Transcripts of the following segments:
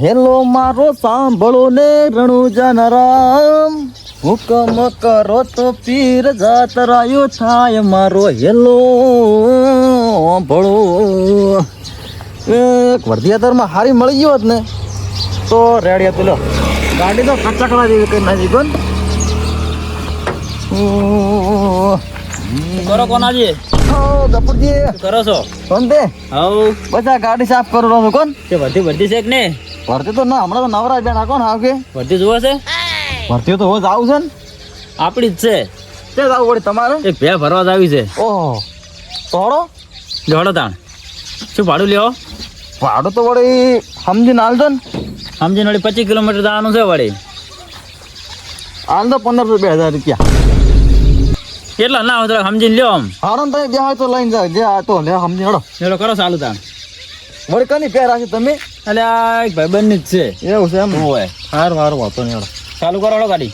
Hello મારો સાંભળો ને રણુજન રામ હુકમ કરો તો પીર જાતરાયો થાય મારો હેલો. ભળો એક વર્ધિયાતરમાં હારી મળી ગયો જ ને. તો રેડી હતું લો. ગાડી તો કચકડા જેવી કે નાજી કોણ કરો કોનાજી ગપુરજી કરો છો? સમજે હવ. બધા ગાડી સાફ કરો છો કોણ? તે વધી વધી છે કે ને ભરતી તો ના હમણાં તો નવરા બેન આખો ને કે વર્ધી જુઓ છે? ભરતી તો હોજ આવું છે ને. આપણી જ છે. તે જ આવું વળી તમારે? એક ભે ભરવા જ આવી છે. ઓહો. તોડો. જોડો તાણ. શું ભાડું લ્યો? ભાડું તો વળી સમજીને હાલજો ને. સમજીને વળી પચીસ કિલોમીટર જવાનું છે વળી. હાલ તો પંદરસો બે હજાર રૂપિયા. કેટલા ના હોય સમજીને લ્યો આમ. હારો ને તમે બે હોય તો લઈને જાઓ જે આ તો લે સમજી હડો. ચલો કરો ચાલુ તાણ. વળી કની પેર હશે તમે? એટલે આ એક ભાઈબંધની જ છે. એવું છે એમ? હોય? સારું સારું વાતો નહીં ચાલુ કરો હળો ગાડી.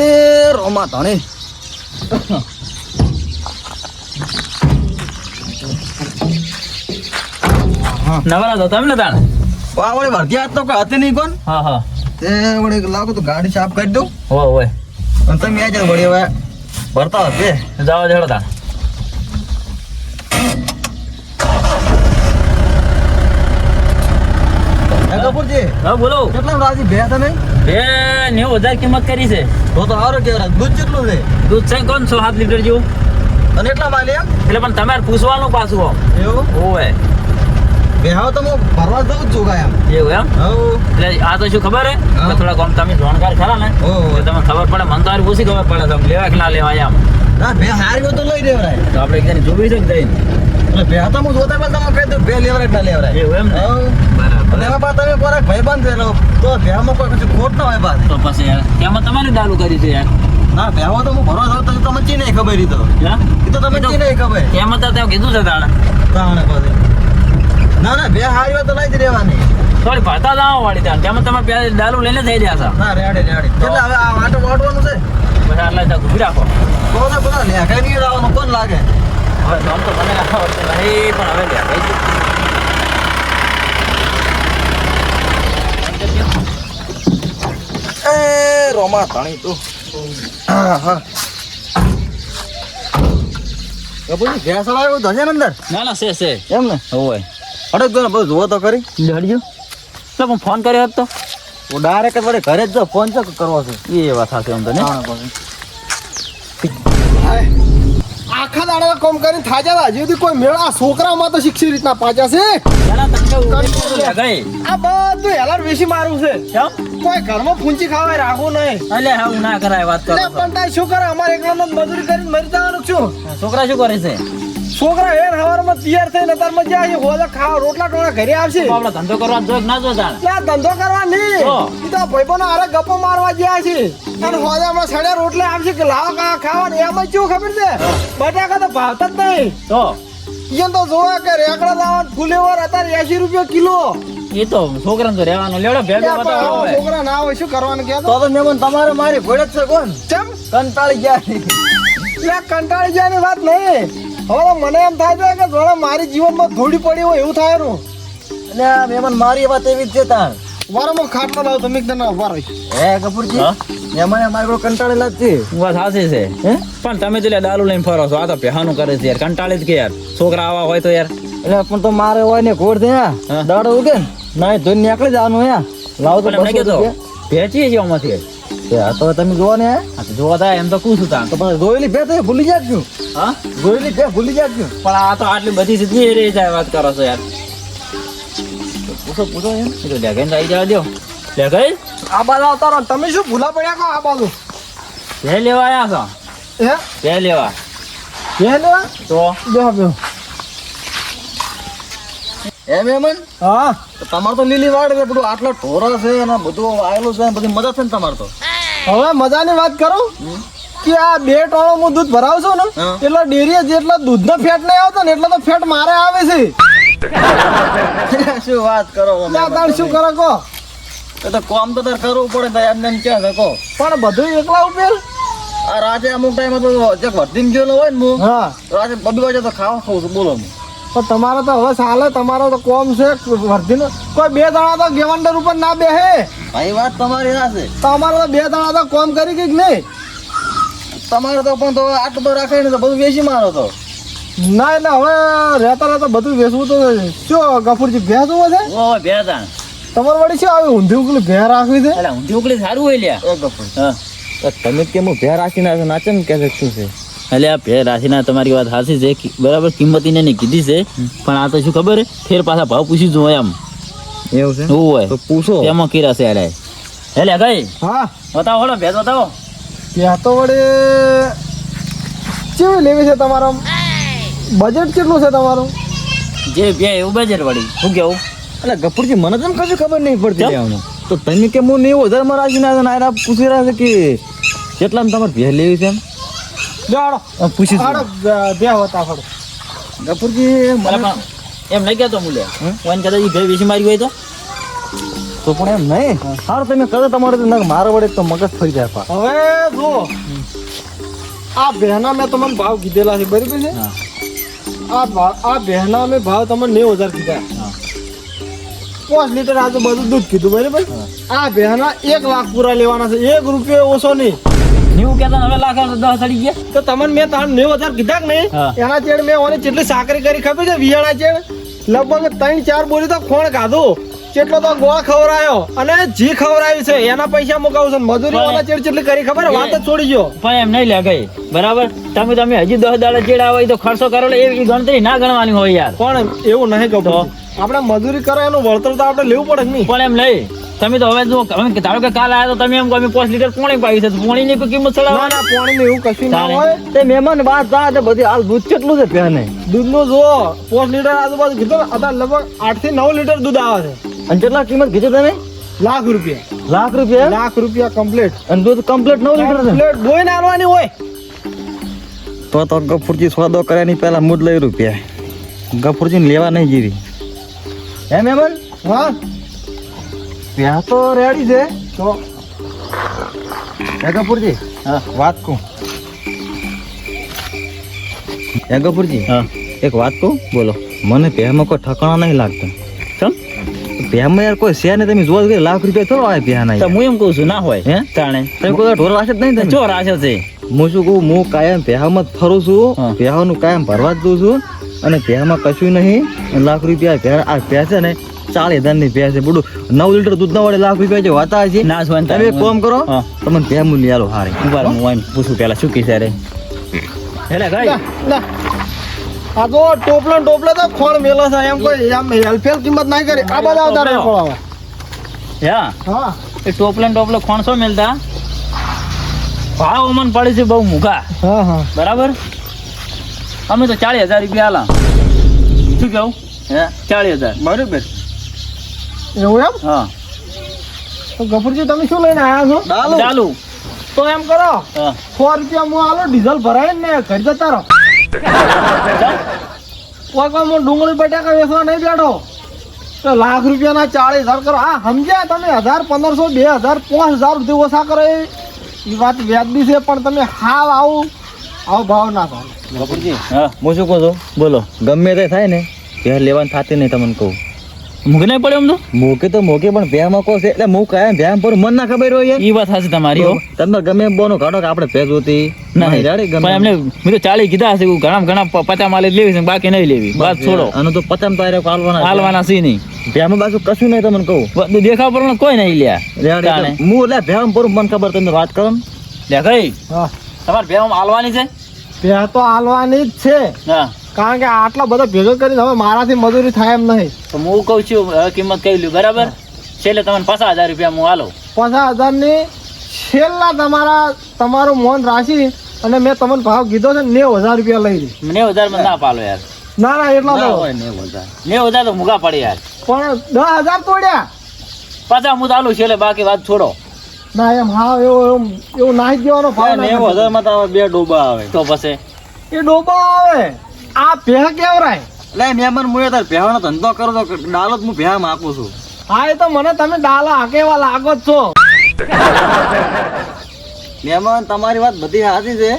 એ રોમા ધણી. નવરા તો તમે ને તાણ? આ વળી ભરતી આજ તો કોઈ હતી નહીં કોણ? હા હા. તે વળી લાગુ તો ગાડી સાફ કરી દઉં. હોય હોય. અને તમે આજે વળી હવે ભરતા હશે જાઓ જ હેડો તાણ હે કપૂરજી હા બોલો. કેટલા રાજી? બે તમે બે નેવું હજાર કિંમત કરી છે. તો તો સારું કહેવાય. દૂધ કેટલું છે? દૂધ છે કોણ સો સાત લીટર જેવું. અને એટલા માલી એટલે પણ તમારે પૂછવાનું પાછું એવું? ઓવે. તો હું ફરવા જઉં છું એવું એમ? એટલે આ તો શું ખબર હે? થોડા કોમ તમે જાણકાર ખરા ને? તમને ખબર પડે મને તો પૂછી ખબર પડે. તમે લેવા કે ના લેવા એમ. ના બે હારી તો લઈ લેવરાય. તો આપણે એકદમ જોવી છે જઈને એટલે ભેહા તો હું જોતા પણ તમે કહી દઉં બે લેવરાય ના લેવરાય. એવું એમ ને? બરાબર. એમાં પાછા તમે કોરાક ભાઈ બંધ એટલે તો ભેહામાં કોઈ પછી ખોટ ના હોય પાછી. તો પછી યાર એમાં તમારી દારૂ કરી છે યાર. ના ભેમાં તો હું ભરવા જાઉં તો તમને ચી નહીં ખબર તો? એ તો તમે ચી નહીં ખબર? એમાં તો ત્યાં કીધું છે તાણે. તાણે પાછી. ના ના બે હારી તો લઈ જ રહેવાની. થોડી ભરતા જાવ વાળી ત્યાં. તેમાં તમે પેલા દારૂ લઈને થઈ રહ્યા છો. ના રેડે રેડી. એટલે હવે આ વાટો વાટવાનું છે. આટલા ત્યાં ઊભી રાખો. તો તો બધા લેખાઈ નહીં આવવાનું કોણ લાગે? હવે આમ તો મને આવડતું નહીં પણ હવે લે ભાઈ એ રોમા ધણી તું. હા હા. કપૂરજી આવ્યો તો હશે ને અંદર? ના ના છે છે. એમ ને? હોય. અડક ને બધું જોવો તો કરી હડજો તો હું ફોન કર્યો હતો હું ડાયરેક્ટ વડે ઘરે જ જો ફોન ચેક કરવો છે. એ વાત થશે એમ તો ને? તાણે. આખા દાડા કોમ કરીને થાજા હતા હજી કોઈ મેળા છોકરામાં તો શિક્ષિત રીતના પાછા છે. આ બધું હેલર વેસી મારું છે. કેમ? કોઈ ઘરમાં ફૂંચી ખાવા રાખવું નહીં. અલે હા ના કરાય વાત તો. પણ શું કરે? અમારે એકલા મજૂરી કરીને મરી જવાનું છું. છોકરા શું કરે છે? છોકરા એ હવારમાં તૈયાર થઈને તાર મજા છે હોલે ખાવા રોટલા ટોળા ઘરે આવશે. આપણે ધંધો કરવા જો ના જો તાણ ના ધંધો કરવા નહીં? ઈ તો ભાઈબંધો હારે ગપ્પો મારવા ગયા છે. અને હોલે હમણાં સડે રોટલા આવશે કે લાવ કા ખાવાનું એમાં શું ખબર છે? બટાકા તો ભાવતા જ નહીં. તો? ઈયન તો જોવા કે રેકડા લાવવા ફુલેવર અત્યારે એસી રૂપિયા કિલો. એ તો છોકરાને તો રહેવાનું. લેવડો ભેગો બતાવો છોકરા ના હોય શું કરવાનું કે તો? તો મેમન તમારે મારી ભોળે છે કોણ? ચમ. કંટાળી ગયા કંટાળી જવાની વાત નહીં. હવે મને એમ થાય છે કે જોડે મારી જીવનમાં ધૂળી પડી હોય એવું થાયનું અને આ મહેમાન મારી વાત એવી જ છે તાર વારંવાર ખાટલો લાવ તમે એકદમ ઊભા રહી હે કપૂરજી મહેમાન મારી કોઈ કંટાળેલા જ છે. વાત સાચી છે. હે? પણ તમે તો લે દારૂ લઈને ફરો છો આ તો પહેવાનું કરે છે યાર કંટાળે જ કે યાર. છોકરા આવા હોય તો યાર. એટલે પણ તો મારે હોય ને ઘોડ. હા. દાડો ઉગે ને ના ધોઈ નીકળી જવાનું હે. લાવ તો ભેચીએ છીએ આમાંથી. તે તમે જોવો ને હા તો જોવા થાય એમ તો પૂછું તાણ. તો પણ જોયેલી ભે તો ભૂલી જાય છું. હા? જોયેલી ભે ભૂલી જાય છું. પણ આ તો આટલી બધી સીધી રહી જાય વાત કરો છો યાર. પૂછો પૂછો એમ. તો લે આવી જવા દો. લે આ બાજુ આવતા રહો. તમે શું ભૂલા પડ્યા કો આ બાજુ? ભે લેવા આવ્યા છો? હે? ભે લેવા. જે લેવા? તો? બેહો બેહો એમ હા. તમારે તો લીલી વાડ છે બધું આટલા ઢોરા છે અને બધું આવેલું છે બધી મજા છે ને તમારે તો? હવે મજાની વાત કરું? કે આ બે ટોણો હું દૂધ ભરાવશો ને હા. એટલે ડેરીએ જેટલા દૂધનો ફેટ નહીં આવતો ને એટલો તો ફેટ મારે આવે છે. શું વાત કરો છો ત્યાં તાણ શું કરો કહો? એ તો કોમ તો તાર કરવું પડે તાર એમને એમ ક્યાં શકો પણ બધું એકલા ઉપેલ આ રાતે અમુક ટાઈમ તો જે વર્ધીને ગયેલો હોય ને હું હા. રાતે બબી વાગે તો ખાવા ખાઉં છું બોલો. હું પણ તમારે તો હવે ચાલે તમારો તો કોમ છે વર્ધીનો. કોઈ બે દાણા તો ગેવંડર ઉપર ના બેહે. ભાઈ વાત તમારી ના છે. તમારે તો બે દાણા તો કોમ કરી કે નહીં? તમારે તો પણ તો આટલું તો રાખે ને તો બધું વેચી મારો તો. ના એટલે હવે રહેતા રહેતા બધું વેચવું તો શું ગફુરજી ભેંસ હોય છે? ઓ તાણ તમારે વળી શું આવી ઊંધી ઉકલી ભેં રાખવી છે? ઊંધી ઉકલી સારું હોય લ્યા. એ ગફુર. હા. તમે કેમ ભેર રાખીને નાચે ને કે શું છે? એટલે આ ભે રાશિના તમારી વાત સાચી છે. બરાબર કિંમત એને કીધી છે. પણ આ તો શું ખબર? હે ફેર પાછા ભાવ પૂછી જો એમ. એવું છે? એવું હોય. તો પૂછો. એમાં કીરા છે અરે એટલે કઈ હા. બતાવો હળો ભેજ બતાવો. ત્યાં તો વળી કેવી લેવી છે તમારો? બજેટ કેટલું છે તમારું? જે બે એવું બજેટ વળી. શું કેવું? એટલે ગફુરજી મને તો કશું ખબર નહીં પડતી? તો તમે કે હું નેવું હજારમાં રાખીને આવ્યા પૂછી રહ્યા છે કે કેટલામાં તમારે ભેર લેવી છે એમ? જાડો. પૂછી જ આડો બે હોતા ફળો. ગફુરજી મને એમ નહીં કહેતો મૂલ્ય વન કદાચ ભે વેચી મારી હોય તો? તો પણ એમ નહીં? સારું તમે કરો તમારે મારા વડે તો મગજ ફરી જાય પા. હવે જો. આ બહેના મેં તમને ભાવ કીધેલા છે બરાબર છે? આ ભાવ આ બહેના મેં ભાવ તમને નેવું હજાર કીધા. પાંચ લીટર આજુબાજુ દૂધ કીધું બરાબર? આ બહેના એક લાખ પૂરા લેવાના છે. એક રૂપિયો ઓછો નહીં. નેવું કહેતા હવે લાખ દસ ચડી ગયા. તો તમને મેં તાણ નેવું હજાર કીધા કે નહીં? એના ચેડ મેં ઓની જેટલી સાકરી કરી ખબર છે? વિયાણા ચેડ લગભગ ત્રણ ચાર બોરી તો ખોણ ખાધું. જેટલો તો ગોળ ખવરાયો અને જી ખવરાયું છે એના પૈસા મુકાવું છે મજૂરી ચેડ કરી ખબર વાત જ છોડી ગયો. પણ એમ નહીં લે ગઈ બરાબર? તમે તમે હજી દસ દાડા ચેડા હોય તો ખર્ચો કરો એ એવી ગણતરી ના ગણવાની હોય યાર. પણ એવું નહીં કહું. આપણે મજૂરી કરો એનું વળતર તો આપણે લેવું પડે નહીં. પણ એમ નહીં. તમે તો હવે જો તમે ધારો કે કાલ આવ્યા તો તમે એમ કહો અમે પાંચ લીટર પોણી પાવી છે તો પોણીની કોઈ કિંમત ના ચડાવવા ની એવું કશું ના હોય. તે મહેમાન વાત થાય તે બધી હાલ દૂધ કેટલું છે પહેને દૂધનું જો પાંચ લીટર આજુબાજુ કીધો ને, અત્યારે લગભગ આઠથી નવ લીટર દૂધ આવે છે. અને કેટલા કિંમત કીધી તમે? લાખ રૂપિયા. લાખ રૂપિયા? લાખ રૂપિયા કમ્પ્લીટ અને દૂધ કમ્પ્લીટ નવ લીટર છે? પ્લેટ ધોઈ નાખવાની હોય. તો તો ગફુરજી સોદો કર્યાની પહેલા મૂડ લઈ રૂપિયા. ગફુરજી લેવા નહીં જીરી હે મહેમાન? હા? ત્યાં તો રેડી છે. તો? હે હા. વાત કહું. હે હા. એક વાત કહું? બોલો. મને પહેમાં કોઈ ઠકાણા નહીં લાગતા. ચમ? પહેમાં યાર કોઈ છે ને તમે જોવા ગઈ લાખ રૂપિયા થોડો હોય પહેના તો હું એમ કહું છું ના હોય હે? તાણે. તમે કોઈ ઢોર રાખે જ નહીં ચો રાશે છે. હું શું કહું હું કાયમ પહેમાં જ ફરું છું. પહેવાનું કાયમ ભરવા જ દઉં છું અને પહેમાં કશું નહીં લાખ રૂપિયા ભે- આ ભેંસ છે ને ચાલીસ હજારની ભેંસ છે. બધું નવ લીટર દૂધ ના વડે લાખ રૂપિયા છે વાતા છે. ના સ્વાન તમે કોમ કરો. તમને ભે મૂલ્ય આલો હારે ઊભા હું પૂછું પેલા શું કીધે રે. હેલે ભાઈ. કઈ આ તો ટોપલો ટોપલો તો ખોણ મેલો છે. એમ કોઈ એમ હેલફેલ કિંમત ના કરી. આ બધા આવતા રહે યા? હા. હા એ ટોપલો ને ખોણ ખોણસો મેલતા? ભાવ અમન પડે છે બહુ મૂકા હા હા. બરાબર? અમે તો ચાલીસ હજાર રૂપિયા આલા. શું કેવું હે? ચાલીસ હજાર. બરોબર. એવું એમ હા. તો ગફુરજી તમે શું લઈને આવ્યા છો? ડાલો ચાલુ તો એમ કરો સો રૂપિયા હું આલો ડીઝલ ભરાય ને ઘર જતા રહો. કોઈ કોઈ હું ડુંગળી બટાકા વેચવા નહીં બેઠો. તો લાખ રૂપિયાના ચાળીસ હજાર કરો. હા સમજ્યા તમે? હજાર પંદરસો બે હજાર પાંચ હજાર સુધી ઓછા કરો. એ વાત વ્યાજબી છે પણ તમે હાવ આવું આવો ભાવ ના ભાવ ગફુરજી હા. હું શું કહું છું? બોલો. ગમે તે થાય ને ઘેર લેવાની થતી નહીં તમને કહું. મૂકી નહીં પડે એમ તો મૂકે તો મૂકે પણ ભેમાં છે. એટલે મૂક આયા ભેમ પર મન ના ખબર હોય એ વાત સાચી તમારી હો. તમે ગમે બોનો કાઢો કે આપણે ભેજ હોતી. ના નહીં ગમે. પણ એમને મેં તો ચાલી કીધા હશે ઘણા ઘણા પચા માલે લેવી છે બાકી નહીં લેવી. વાત છોડો. અને તો પચામ તારે કાલવાના કાલવાના છે. નહીં. ભેમાં બાજુ કશું નહીં તમને કહું. બધું દેખાવ પર કોઈ નહીં લ્યા. રેડી. હું એટલે ભેમ પર મન ખબર તમે વાત કરો. ને લે કઈ હા. તમારે ભેવામાં હાલવાની છે? ભે તો હાલવાની જ છે. હા. કારણ કે આટલા બધા ભેગો કરીને હવે મારાથી મજૂરી થાય એમ નહીં. તો હું કહું છું કિંમત કહી લ્યું? બરાબર? છેલ્લે તમને પચાસ હજાર રૂપિયા હું હાલો પચાસ હજારની છેલ્લા તમારા તમારું મોન રાખી અને મેં તમને ભાવ કીધો છે નેવ હજાર રૂપિયા લઈ લઈ નેવ હજારમાં ના પાલો યાર. ના ના એટલા ના હોય ને હજાર. બધા. હજાર તો મૂકા પડે યાર. પણ દસ હજાર તોડ્યા. પાછા હું ચાલુ છેલ્લે બાકી વાત છોડો. ના એમ હા એવું એમ એવું નાહી જ દેવાનો ભાવ નેવ હજારમાં તો બે ડોબા આવે. તો પછી? એ ડોબા આવે. આ ભે કેવરાય? એટલે મેમન મુએ તાર ભેવાનો ધંધો કરો તો ડાલો જ હું આપું છું. હા એ તો મને તમે ડાલા હાકેવા લાગો જ છો. મેમન તમારી વાત બધી સાચી છે.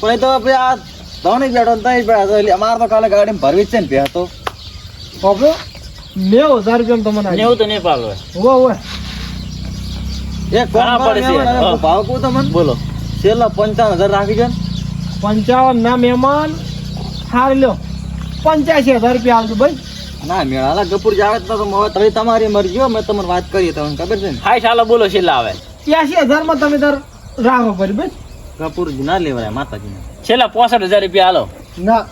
પણ એ તો આપણે આ ધોની બેઠો ને તઈ બેઠો એટલે અમારે તો કાલે ગાડી ભરવી જ છે ને બે તો. બાપુ નેવું હજાર રૂપિયા તમને. નેવું તો નહીં પાલો ઊભો, ઊભો. એક કોણ પડે છે. ભાવ કહું તમને? બોલો. છેલ્લા પંચાવન હજાર રાખી છે પંચાવન ના મહેમાન. હારી લ્યો પંચ્યાસી હજાર રૂપિયા આવજો ભાઈ. ના મેળાલા ગપુર જાવે તો હવે તમે તમારી મરજી હો, મેં તમને વાત કરી તમને ખબર છે ને? હાઈ ચાલો બોલો છેલ્લા આવે. ત્યાસી હજારમાં તમે તાર રાખો ફરી ભાઈ. ગપુર ના લેવાય માતાજીને. છેલ્લા પોસઠ હજાર રૂપિયા હાલો ના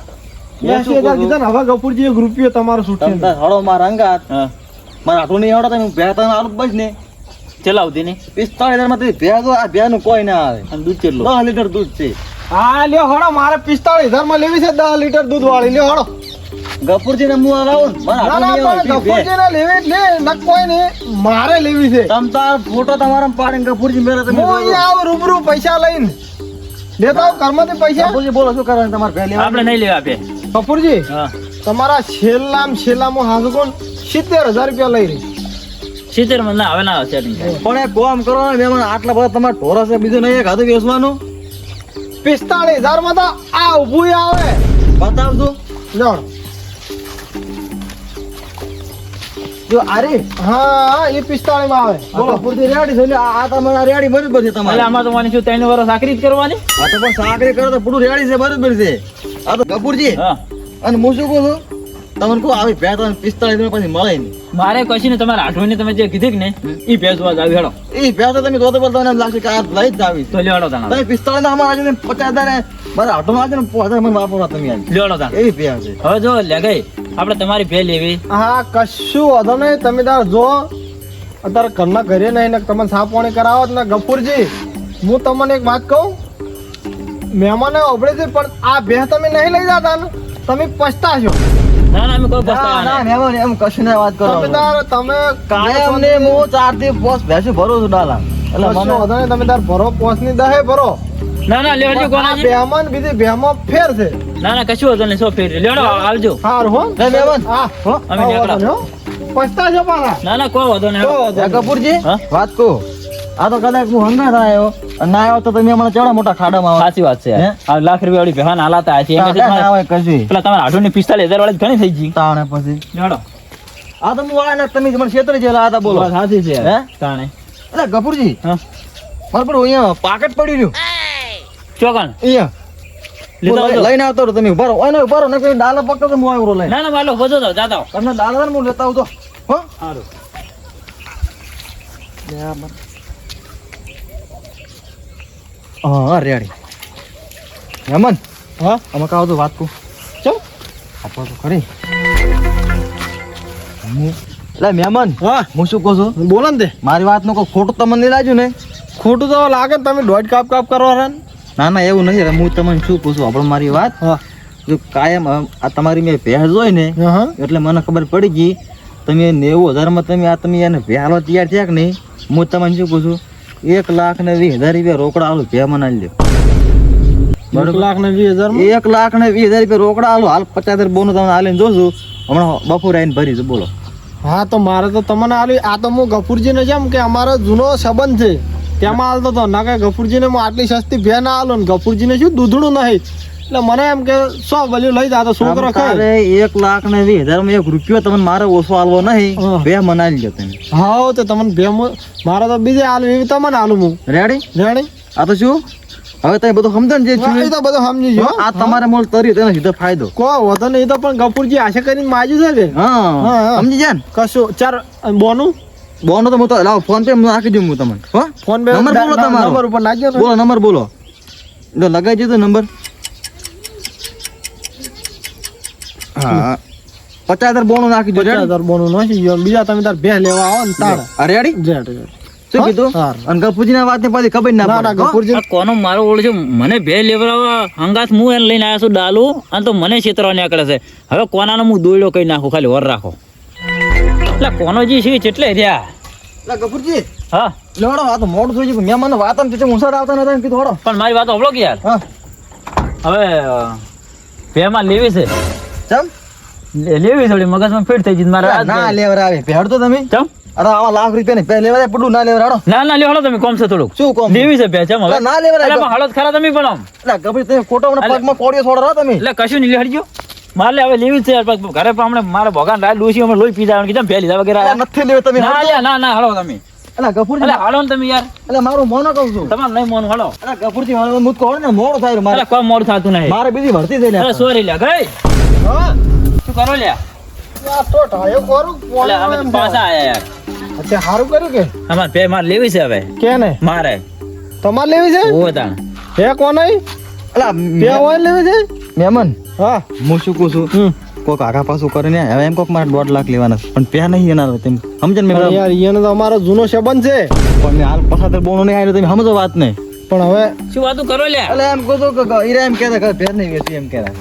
ત્યાસી હજાર કીધા? ને હવે ગપુરજી એક રૂપિયો તમારો તમે છૂટશે હળો મારા અંગાત. મારા હાથું નહીં આવડતા તમે બે ત્રણ આલુ બસ ને. નહીં. પિસ્તાળીસ હજારમાં ભે આ ભેગનું કોઈ ના આવે. અને દૂધ કેટલું? દસ લીટર દૂધ છે. હા લ્યો હળો મારે પિસ્તાળીસ હજારમાં લેવી છે દસ લીટર દૂધ વાળી લ્યો હળો. ગફુરજી ને? હું મારા આવે. ગપુરજી ને લેવી જ લે નક કોઈ નહીં મારે લેવી છે. તમ તાર ફોટો તમારા પાડીને ગફુરજી મેળે તમે હું અહીંયા આવું રૂબરૂ પૈસા લઈને. લેતા આવું કર્મથી પૈસા? ગફુરજી બોલો શું કરવાનું તમારે ઘરે લેવા? આપણે નહીં લેવા આપે કપૂરજી હા. તમારા છેલ્લામ છેલ્લામાં હાજુ કોણ? સિત્તેર હજાર રૂપિયા લઈ રહી સિત્તેરમાં ના હવે ના સેટિંગ પણ એક કોમ કરો ને મેં આટલા બધા તમારે ઢોરા છે બીજું નહીં એક હાથે વેચવાનું પિસ્તાળીસ હજારમાં તો આ ઊભું આવે. બતાવજો. જણ જો આરી હા એ પિસ્તાળીસમાં આવે. બોલો પૂરતી રેડી છે આ આ તમારા રેડી બરોબર છે તમારે. એટલે આમાં તો માની શું ત્રણ વર્ષ આખરી જ કરવાની. આ તો પણ સાકરી કરો તો પૂરું રેડી છે બરોબર છે. આ તો કપૂરજી અને હું શું કહું છું? તમને કહું આવી ભેટ અને પિસ્તાળીસ પછી મળે નહીં. મારે કશી ને તમારે આઠમી તમે જે કીધી ને એ ભેંસવા વાત આવી હેડો. એ ભેટ તમે જોતો બોલતો મને એમ લાગશે કે આ લઈ જ આવી તો લેવાડો તાણા તમે પિસ્તાળીસ ના અમારા આજે પચાસ હજાર મારા આઠો માં ને પોચ હજાર મને વાપરવા તમે આજે લેવાડો તાણા. એ છે. હવે જો લે ગઈ આપણે તમારી ભે લેવી. હા કશું વધો નહીં. તમે તાર જો અત્યારે ઘરના ઘરે નહીં ને તમે સાફ પાણી કરાવો ને ગફુરજી હું તમને એક વાત કહું. મહેમાને ઓબળે છે પણ આ બે તમે નહીં લઈ જતા ને તમે પછતાશો ના ના અમે કોઈ ના ના એમ એમ કશું ના વાત કરો. તમે તાર તમે કાયમ ને હું ચારથી પોસ ભેસું ભરો છું ડાલા. એટલે મને વધારે નહીં તમે તાર ભરો પોસની દહે ભરો. ના ના લેવડજો કોનાજી બેમન બીજી બેમો ફેર છે. ના ના કશું હતો સો ફેર લેડો આવજો. હાર હો. રે બેમન. હા હો. અમે આવો પસ્તા વાંધો નહીં, પાછા ના ના કોઈ નહીં. કપૂરજી વાત કહું. આ તો કદાચ હું હંગાત આવ્યો ના આવ્યો તો તમે મને ચેવડા મોટા ખાડામાં આવો. સાચી વાત છે. આ લાખ રૂપિયા વાળી ભેહાન હાલાતા હશે એમ તાણે ના આવે કશું. પેલા તમારા આઠો ની પિસ્તાલીસ હજાર વાળી ઘણી થઈ ગઈ. તાણે પછી. લેવડો આ તો હું આયા ને તમે મને ક્ષેત્ર જેલા હતા બોલો. સાચી છે. હે? તાણે. એટલે ગફુરજી. હા. મારે પણ અહીંયા પાકેટ પડી રહ્યું. ચોકણ અહીંયા. લઈને આવતો રહું તમે. ઉભારો રહો. ઓય ને કોઈ ડાલા પકડો તો હું આવ્યો લઈને. ના ના માલો બધો તો જાતા તમને ડાલા હું લેતા આવતો. હો. સારું હા રેડી હેમન હા? અમે કહો તો વાત કહું. ચમ? આપો તો ખરી. એટલે મહેમાન હા? હું શું કહું છું? બોલો ને તે. મારી વાતનું કોઈ ખોટું તમને નહીં લાગ્યું ને? ખોટું તો લાગે ને તમે દોઢ કાપ કાપ કરો રહ્યા ના. ના એવું નહીં હું તમને શું કહું છું? આપણે મારી વાત. હા. જો કાયમ આ તમારી મેં ભેળ જોઈ ને એટલે મને ખબર પડી ગઈ તમે નેવું હજારમાં તમે આ તમે એને ભેળો તૈયાર થયા કે નહીં? હું તમને શું કહું છું? એક લાખ ને વીસ હજાર રૂપિયા રોકડા આલો ભે મને લ્યો. એક લાખ ને વીસ હજાર એક લાખ ને વીસ હજાર રૂપિયા રોકડા આલો હાલ પચાસ હજાર બોનું તમને હાલીને જોશું. હમણાં બપોર આવીને ભરીશું બોલો. હા તો મારે તો તમને આલી આ તો હું ગફુરજીને જેમ કે અમારો જૂનો સંબંધ છે તેમાં હાલતો હતો ના કે ગફુરજીને હું આટલી સસ્તી ભે ના આલો ને ગફુરજીને શું દૂધડું નહીં? એટલે મને એમ કે સો વેલ્યુ લઈ જા તો છોકરો ખાય એક લાખ ને વીસ હજારમાં એક રૂપિયો તમને મારે ઓછો આલવો નહીં. બે મનાવી લ્યો તમે હા તો તમને બે મારે તો બીજે આલું એવી તમને આલું હું. રેડી રેડી આ તો શું? હવે તમે બધું સમજો ને જે તો બધું સમજી જો આ તમારે મોલ તરી તેનો સીધો ફાયદો. કો વધો નહીં એ તો પણ ગફુરજી આશા કરીને માજ્યું છે કે? હા. સમજી જાય ને? કશું ચાર બોનું? બોનો તો હું તો લાવો ફોન પે નાખી દઉં હું તમને. હો? ફોન પે નંબર બોલો તમારો. નંબર ઉપર નાખજો બોલો નંબર બોલો. જો લગાઈ દીધો નંબર. હા. પચાસ હજાર બોનું નાખી દો પચાસ હજાર બોનું નાખી દો બીજા તમે તાર ભે લેવા આવો ને તાર. અરે અડી જેટ. શું કીધું? અને ગફુજી ના વાત ને પછી ખબર ના ના હો? કોનો મારો ઓળ છે? મને ભે લેવડાવવા હંગાત હું એને લઈને આવ્યા છું ડાલુ અને તો મને છેતરવા નીકળે છે. હવે કોનાનો હું દોયડો કઈ નાખું? ખાલી વર રાખો. એટલે કોનો જી છે કેટલે રહ્યા? એટલે ગફુરજી હા? લેવડો આ તો મોડું થઈ ગયું મહેમાન વાત આમ છે મુસાડ આવતા નતા કીધું હળો પણ મારી વાત હવળો કે યાર. હવે ભેમાં લેવી છે? ચમ? લેવી થોડી મગજમાં ફિટ થઈ જઈ મારે ના લેવી. લેવર આવે ભેડ તો તમે? ચમ? અરે આવા લાખ રૂપિયા ને પહેલે લેવરાય પડું ના લેવરાડો. ના ના લ્યો તમે કોમ છે થોડુંક. શું કોમ? લેવી છે બે ચમ હવે. ના લેવરાય અરે પણ હાલત ખરા તમે પણ આમ. એટલે ગભરી તમે ખોટો મને પગમાં કોડિયો છોડો રહો તમે. એટલે કશું નહીં લેહડજો મારે હવે લેવી છે ઘરે પણ હમણાં મારા ભગવાન રાય ડોસી અમે લોહી પીધા કીધા લીધા વગેરે નથી લેવા તમે ના ના ના હાલો તમે. હાલો ને તમે યાર. એટલે મારું મોનો કહું છું. તમારું નહીં મોન હાલો. ગફુરજી મારું મુત કોણ ને મોડો થાય મારે. કોઈ મોડું થતું નહીં. મારે બીજી ભરતી થઈ લે સોરી લ્યા ગઈ. હા. શું કરો લ્યા? આ તો ઢાળ્યો કરું એટલે અમે પાછા આયા યાર. અચ્છા સારું કર્યું કે? અમારે બે મારે લેવી છે હવે. કે ને મારે. તમારે લેવી છે? ઓ તાણ. હે કોને? અલા બે હોય લેવી છે? મેમન. હા. હું શું કહું છું? કોક આગા પાછું કરે ને હવે એમ કોક મારે દોઢ લાખ લેવાના પણ ત્યાં નહીં એના તેમ. સમજે ને યાર એને તો અમારો જૂનો સંબંધ છે. પણ મેં હાલ પસાર બોનો નહીં આવ્યો તમે સમજો વાત નહીં. પણ હવે શું વાતું કરો લે એટલે એમ કહો તો કે ઈરા એમ કહેતા કે પેર નહીં વેચી એમ કહેતા.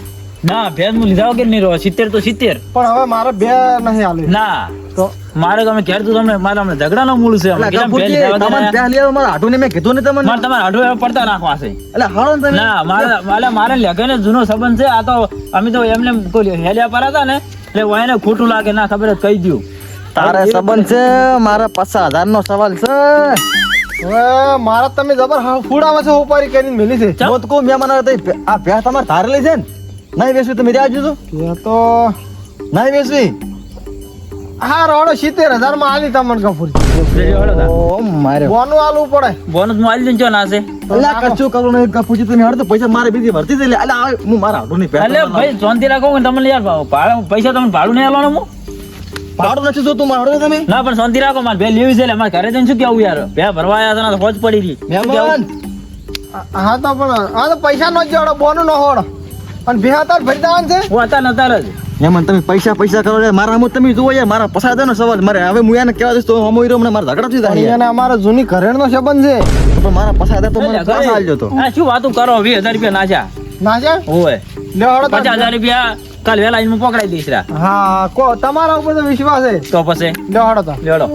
ના ભેજ હું લીધા વગર નહીં રહો સિત્તેર તો સિત્તેર. પણ હવે મારે બે નહીં હાલે. ના તો મારે તમે ઘેર તો તમને મારે હમણાં ઝઘડાનો મૂળ છે અમે કેમ ગફુરજી, લીધા વગર તમારે પ્યા લેવા મારા હાટુને મેં કીધું ને તમને. મારે તમારા આઢો એવા પડતા નાખવા છે. એટલે હાલો તમે. ના મારે મારે મારે લગન જૂનો સંબંધ છે આ તો અમે તો એમને કોઈ હેલ્યા પર હતા ને એટલે વાયને ખોટું લાગે ના ખબર જ કહી દઉં તારે સંબંધ છે મારા પચાસ હજાર નો સવાલ છે. હવે મારા તમે જબર હા ફૂડ આવે છે ઉપારી કરીને મેલી છે. મેં મને આ ભેંસ તમારે ધારેલી છે ને? નહીં વેચવી તમે રહ્યા જુદો એ તો નહીં વેસવી? હા રોડો સિત્તેર હજારમાં આલી તમને કપૂર ઓ મારે. બોનું આલવું પડે. બોનસમાં આલી દેજો ના છે અલ્યા કચ્ચું કરું નહીં કપૂજી તમે હડતો પૈસા મારે બીજી ભરતી દે એટલે હું મારા હાટુ નહીં એટલે ભાઈ શાંતિ રાખો ને તમને યાર ભાડું પૈસા તમને ભાડું નહીં આલવાનું હું. ભાડું નથી જોતું મારે હડો તમે? ના પણ શાંતિ રાખો મારે બે લેવી છે એટલે મારે ઘરે જઈને શું કેવું યાર? બે ભરવા આવ્યા હતા ને તો હોજ પડી રહી. હા તો પણ હા તો પૈસા નો જ જોડો બોનું નો હોડો. અને બે હતા ભરી છે? હું હતા ને જ. મહેમાન તમે પૈસા પૈસા કરો યાર મારા આમ તમે જુઓ યાર મારા પસાર નો સવાલ. મારે હવે હું એને કહેવા દઈશ તો હમો હીરો મને મારા ઝઘડા થઈ જાય એને અમારો જૂની ઘરેણ નો સંબંધ છે. પણ મારા પસાર તો મને પાછા આલજો તો. આ શું વાતું કરો? 20000 રૂપિયા નાજા નાજા ઓય લે હળો તો. પચાસ હજાર રૂપિયા કાલ વેલા ઇન પકડાઈ દઈશ રા. હા કો તમારા ઉપર તો વિશ્વાસ છે. તો પછી? લે હળો તો લેડો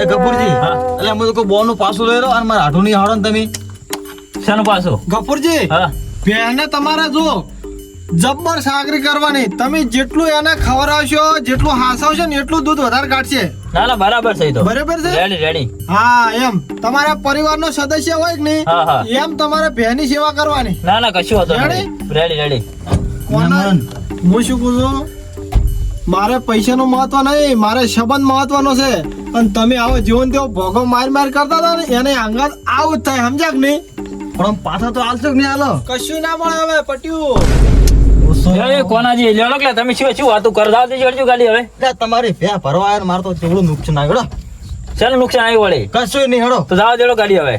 એ ગફુરજી હા. એટલે અમે તો બોનું પાછું લઈ રહ્યો અને મારા હાડું ની હાડો ને તમે. શાનું પાછું? ગફુરજી? હા. બેને તમારે જો જબ્બર સાગરી કરવાની. તમે જેટલું એને ખવડાવશો જેટલું હાસવશો ને એટલું દૂધ વધારે કાઢશે. ના ના બરાબર છે તો. બરાબર છે? રેડી રેડી હા એમ. તમારા પરિવારનો સદસ્ય હોય કે. નહીં? એમ તમારે બહેની સેવા કરવાની. ના ના કશું હતો રેડી? રેડી રેડી કોના? હું શું કહું છું? મારે પૈસાનું મહત્વ નહીં મારે સંબંધ મહત્વનો છે. અને તમે આવો જીવન તેવો ભોગો માર માર કરતા હતા ને એને આંગળ આવું જ થાય સમજ્યા કે નહીં? પણ પાછા તો આલશો કે નહીં આલો? કશું ના મળે હવે પટ્યું. એ કોનાજી લેડો કે તમે શું શું વાતું કરતા દેજો અડજો ગાડી હવે. તમારી ભે ભરવા મારે તો ચેવડું નુકસાન આવ્યું. ચાલો નુકસાન આવ્યું વળી? કશું નહીં હડો. તો જવા દેડો ગાડી હવે.